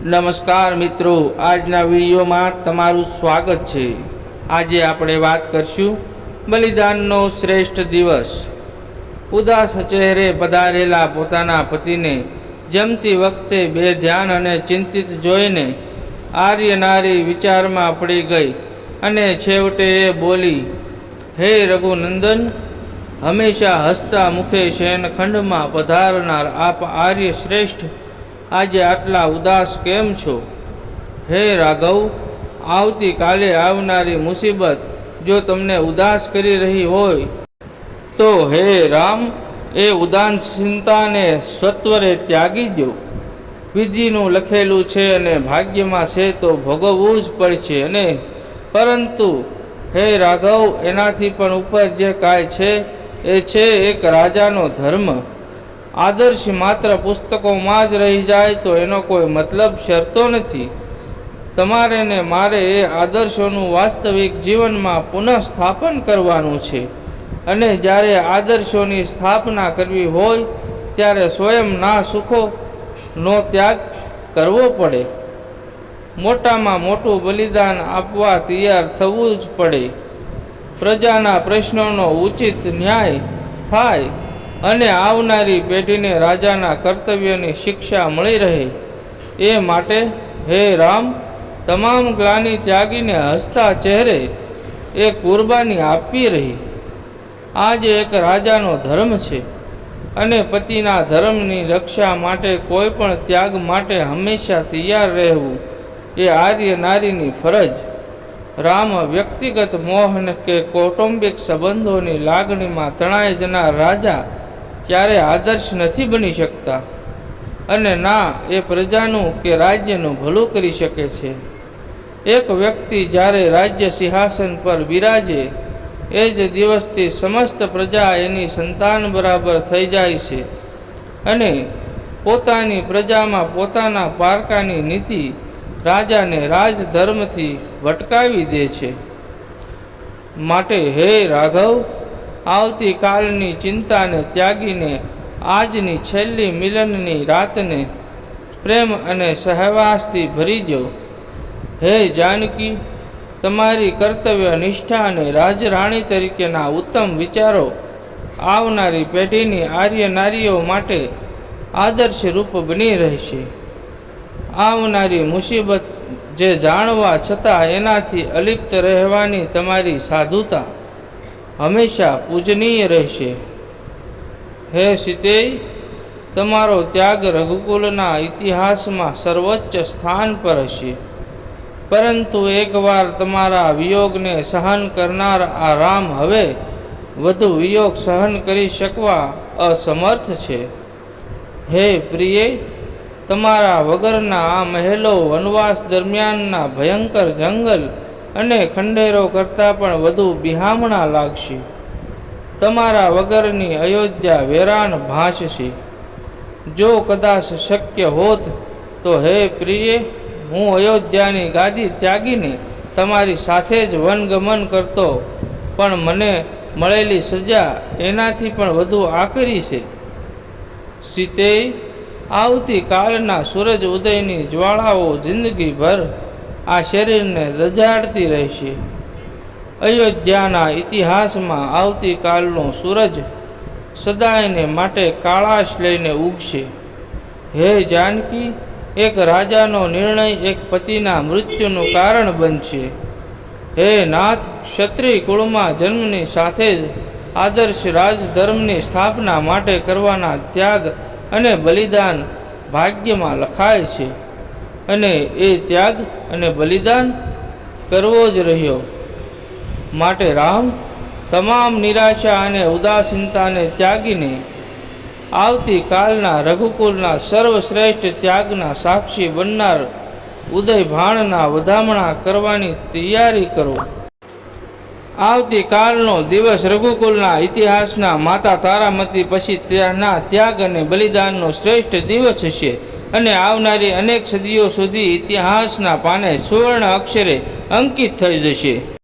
નમસ્કાર મિત્રો, આજના વિડીયોમાં તમારું સ્વાગત છે. આજે આપણે વાત કરશું બલિદાનનો શ્રેષ્ઠ દિવસ. ઉદાસ ચહેરે પધારેલા પોતાના પતિને જમતી વખતે બે ધ્યાન અને ચિંતિત જોઈને આર્ય નારી વિચારમાં પડી ગઈ અને છેવટે એ બોલી, હે રઘુનંદન, હંમેશા હસતા મુખે શયનખંડમાં પધારનાર આપ આર્ય શ્રેષ્ઠ આજે આટલા ઉદાસ કેમ છો? હે રાઘવ, આવતીકાલે આવનારી મુસીબત જો તમને ઉદાસ કરી રહી હોય, તો હે રામ, એ ઉદાસીનતાને સત્વરે ત્યાગી દો વિધિનું લખેલું છે અને ભાગ્યમાં છે તો ભોગવવું જ પડશે, અને પરંતુ હે રાઘવ, એનાથી પણ ઉપર જે કાંઈ છે, એ છે એક રાજાનો ધર્મ. આદર્શ માત્ર પુસ્તકોમાં જ રહી જાય તો એનો કોઈ મતલબ શરતો નથી. તમારે ને મારે એ આદર્શોનું વાસ્તવિક જીવનમાં પુનઃસ્થાપન કરવાનું છે. અને જ્યારે આદર્શોની સ્થાપના કરવી હોય, ત્યારે સ્વયં ના સુખો નો ત્યાગ કરવો પડે. મોટામાં મોટું બલિદાન આપવા તૈયાર થવું જ પડે. પ્રજાના પ્રશ્નોનો ઉચિત ન્યાય થાય. અને આવનારી પેઢીને રાજાના કર્તવ્યની શિક્ષા મળી રહે. એ માટે હે રામ, તમામ ગ્લાની ત્યાગીને હસતા ચહેરે એ કુરબાની આપવી રહી. આ જ એક રાજાનો ધર્મ છે અને પતિના ધર્મની રક્ષા માટે કોઈ પણ ત્યાગ માટે હંમેશા તૈયાર રહેવું એ આર્ય નારીની ફરજ. રામ વ્યક્તિગત મોહન કે કૌટુંબિક સંબંધોની લાગણીમાં તણાઈ જનાર રાજા ક્યારે આદર્શ નથી બની શકતા? અને ના, એ પ્રજાનું કે રાજ્યનું ભલું કરી શકે છે. એક વ્યક્તિ જ્યારે રાજ્ય સિંહાસન પર બિરાજે, એ જ દિવસથી સમસ્ત પ્રજા એની સંતાન બરાબર થઈ જાય છે. અને પોતાની પ્રજામાં પોતાના પારકાની નીતિ રાજાને રાજધર્મથી ભટકાવી દે છે. માટે હે રાઘવ આવતીકાલની ચિંતાને ત્યાગીને આજની છેલ્લી મિલનની રાતને પ્રેમ અને સહવાસથી ભરી દો. હે જાનકી, તમારી કર્તવ્ય, નિષ્ઠા અને રાજરાણી તરીકેના ઉત્તમ વિચારો આવનારી પેઢીની આર્ય નારીઓ માટે આદર્શરૂપ બની રહેશે. આવનારી મુસીબત જે જાણવા છતાં એનાથી અલિપ્ત રહેવાની તમારી સાધુતા હંમેશા પૂજનીય રહેશે. હે સીતેય તમારો ત્યાગ રઘુકુલના ઇતિહાસમાં સર્વોચ્ચ સ્થાન પર હશે. પરંતુ એકવાર તમારા વિયોગને સહન કરનાર આ રામ હવે વધુ વિયોગ સહન કરી શકવા અસમર્થ છે. હે પ્રિય, તમારા વગરના આ મહેલો વનવાસ દરમિયાનના ભયંકર જંગલ અને ખંડેરો કરતાં પણ વધુ બિહામણા લાગશે. તમારા વગરની અયોધ્યા વેરાન ભાસશે. જો કદાચ શક્ય હોત, તો હે પ્રિય, હું અયોધ્યાની ગાદી ત્યાગીને તમારી સાથે જ વનગમન કરતો. પણ મને મળેલી સજા એનાથી પણ વધુ આકરી છે. સીતે આવતીકાલના સૂરજ ઉદયની જ્વાળાઓ જિંદગીભર આ શરીરને રજાડતી રહેશે. અયોધ્યાના ઇતિહાસમાં આવતીકાલનો સૂરજ સદાયને માટે કાળાશ લઈને ઉગશે. હે જાનકી, એક રાજાનો નિર્ણય એક પતિના મૃત્યુનું કારણ બનશે. હે નાથ, ક્ષત્રિય કુળમાં જન્મની સાથે જ આદર્શ રાજધર્મની સ્થાપના માટે કરવાના ત્યાગ અને બલિદાન ભાગ્યમાં લખાય છે. અને એ ત્યાગ અને બલિદાન કરવો જ રહ્યો. માટે રામ તમામ નિરાશા અને ઉદાસીનતાને ત્યાગીને આવતીકાલના રઘુકુલના સર્વશ્રેષ્ઠ ત્યાગના સાક્ષી બનનાર ઉદય ભાણના વધામણા કરવાની તૈયારી કરો. આવતીકાલનો દિવસ રઘુકુલના ઇતિહાસના માતા તારામતી પછી ત્યાંના ત્યાગ અને બલિદાનનો શ્રેષ્ઠ દિવસ છે. અને આવનારી અનેક સદીઓ સુધી ઇતિહાસના પાને સુવર્ણ અક્ષરે અંકિત થઈ જશે.